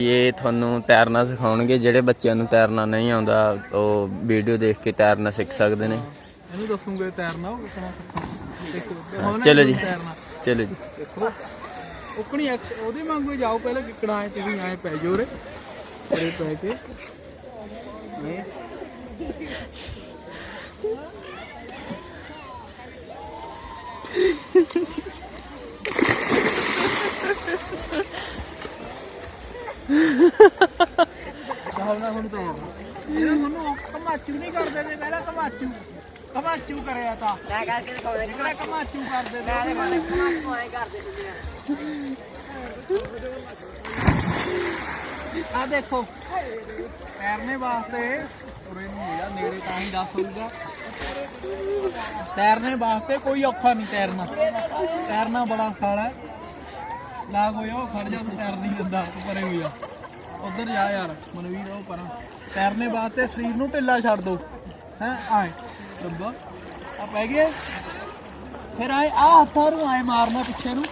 ਇਹ ਤੁਹਾਨੂੰ ਤੈਰਨਾ ਸਿਖਾਉਣਗੇ ਜਿਹੜੇ ਬੱਚਿਆਂ ਨੂੰ ਤੈਰਨਾ ਨਹੀਂ ਆਉਂਦਾ ਉਹ ਵੀਡੀਓ ਦੇਖ ਕੇ ਤੈਰਨਾ ਸਿੱਖ ਸਕਦੇ ਨੇ। ਇਹਨੂੰ ਦੱਸੂਗੇ ਤੈਰਨਾ ਉਹ ਕਿੱਥੋਂ ਦੇਖੋ ਦਿਖਾਓ। ਨਾ ਚਲੋ ਜੀ। ਚਲੋ ਜੀ। ਦੇਖੋ ਉਕਣੀ ਉਹਦੇ ਵਾਂਗੂ ਜਾਓ ਪਹਿਲਾਂ ਕਿੱਕਣਾ ਆਏ ਤੁਸੀਂ ਆਏ ਪੈ ਜਾਓ ਰੇ ਪੈ ਕੇ। ਕਹਾਉਣਾ ਹੁਣ ਤਾਂ ਇਹ ਤੁਹਾਨੂੰ ਕਮਾਚੂ ਨਹੀਂ ਕਰਦੇ ਤੇ ਪਹਿਲਾਂ ਕਮਾਚੂ ਕਮਾਚੂ ਕਰਿਆ ਤਾਂ ਮੈਂ ਕਰਕੇ ਦਿਖਾਉਂਦਾ ਕਿ ਕਮਾਚੂ ਕਰਦੇ ਮੈਂ ਦੇ ਮਾਰੇ ਕਮਾਂ ਆਏ ਕਰਦੇ ਹੁੰਦੇ ਆ ਦੇਖੋ ਤੈਰਨੇ ਵਾਸਤੇ ਉਰੇ ਨੂੰ ਹੋ ਨੇੜੇ ਤਾਂ ਹੀ ਦੱਸ ਹੋਊਗਾ ਤੈਰਨੇ ਵਾਸਤੇ ਕੋਈ ਔਖਾ ਨਹੀਂ ਤੈਰਨਾ। ਤੈਰਨਾ ਬੜਾ ਸਾਲਾ ਹੈ। ਲਾਗ ਹੋਇਆ ਉਹ ਖੜ ਜਾ, ਤੂੰ ਤੈਰ ਨਹੀਂ ਦਿੰਦਾ, ਤੂੰ ਪਰੇ ਹੋ ਜਾ। ਉਧਰ ਜਾ ਯਾਰ, ਮਨਵੀਰ, ਉਹ ਪਰਾਂ। ਤੈਰਨੇ ਵਾਸਤੇ ਸਰੀਰ ਨੂੰ ਢਿੱਲਾ ਛੱਡ ਦੋ। ਹੈ, ਆਏ। ਡੱਬਾ ਆ ਪੈ ਗਏ। ਫਿਰ ਆਏ ਆ ਹੱਥਾਂ ਨੂੰ ਆਏ ਮਾਰਨਾ ਪਿੱਛੇ ਨੂੰ।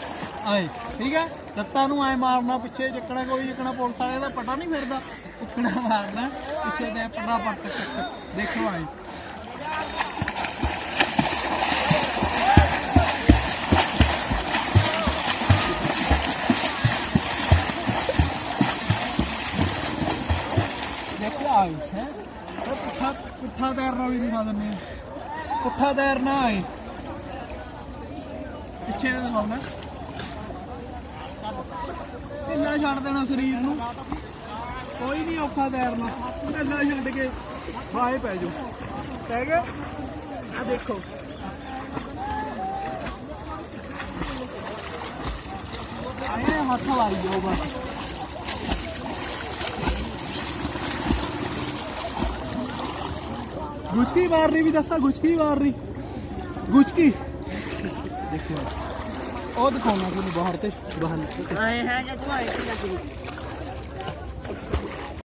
ਆਏ, ਠੀਕ ਹੈ? ਲੱਤਾਂ ਨੂੰ ਆਏ ਮਾਰਨਾ ਪਿੱਛੇ, ਜਿੱਕਣਾ ਕੋਈ, ਜਿੱਕਣਾ ਪੁਲਿਸ ਵਾਲੇ ਦਾ ਪਟਾ ਨਹੀਂ ਫਿਰਦਾ। ਉੱਕਣਾ ਮਾਰਨਾ, ਪਿੱਛੇ ਤੇ ਪਟਾ ਪੱਟ ਦੇਖੋ ਆਏ। ਆਏ, ਹੈ? ਪੁੱਠਾ ਪੁੱਠਾ ਤੈਰਨਾ ਵੀ ਦਿਖਾ ਦਿੰਦੇ ਆ। ਪੁੱਠਾ ਤੈਰਨਾ ਆਏ। ਪਿੱਛੇ ਦਾ ਦਿਖਾਉਣਾ ਢਿੱਲਾ ਛੱਡ ਦੇਣਾ ਸਰੀਰ ਨੂੰ। ਕੋਈ ਨਹੀਂ ਔਖਾ ਤੈਰਨਾ। ਢਿੱਲਾ ਛੱਡ ਕੇ ਬਾਏ ਪੈ ਜਾਓ। ਪੈ ਗਏ? ਆ ਦੇਖੋ। ਆਏ, ਹੱਥ ਲਾਈ ਜਾਓ ਬਸ। ਗੁਚਕੀ ਮਾਰ ਵੀ ਦੱਸਾਂ ਗੁਚਕੀ ਮਾਰ ਗੁਚਕੀ ਦੇਖੋ। ਉਹ ਦਿਖਾਉਣਾ ਤੁਹਾਨੂੰ ਬਾਹਰ ਤੇ। ਬਾਹਰ। ਆਏ ਹੈ ਜੇ ਤੂੰ ਆਏ ਕਿ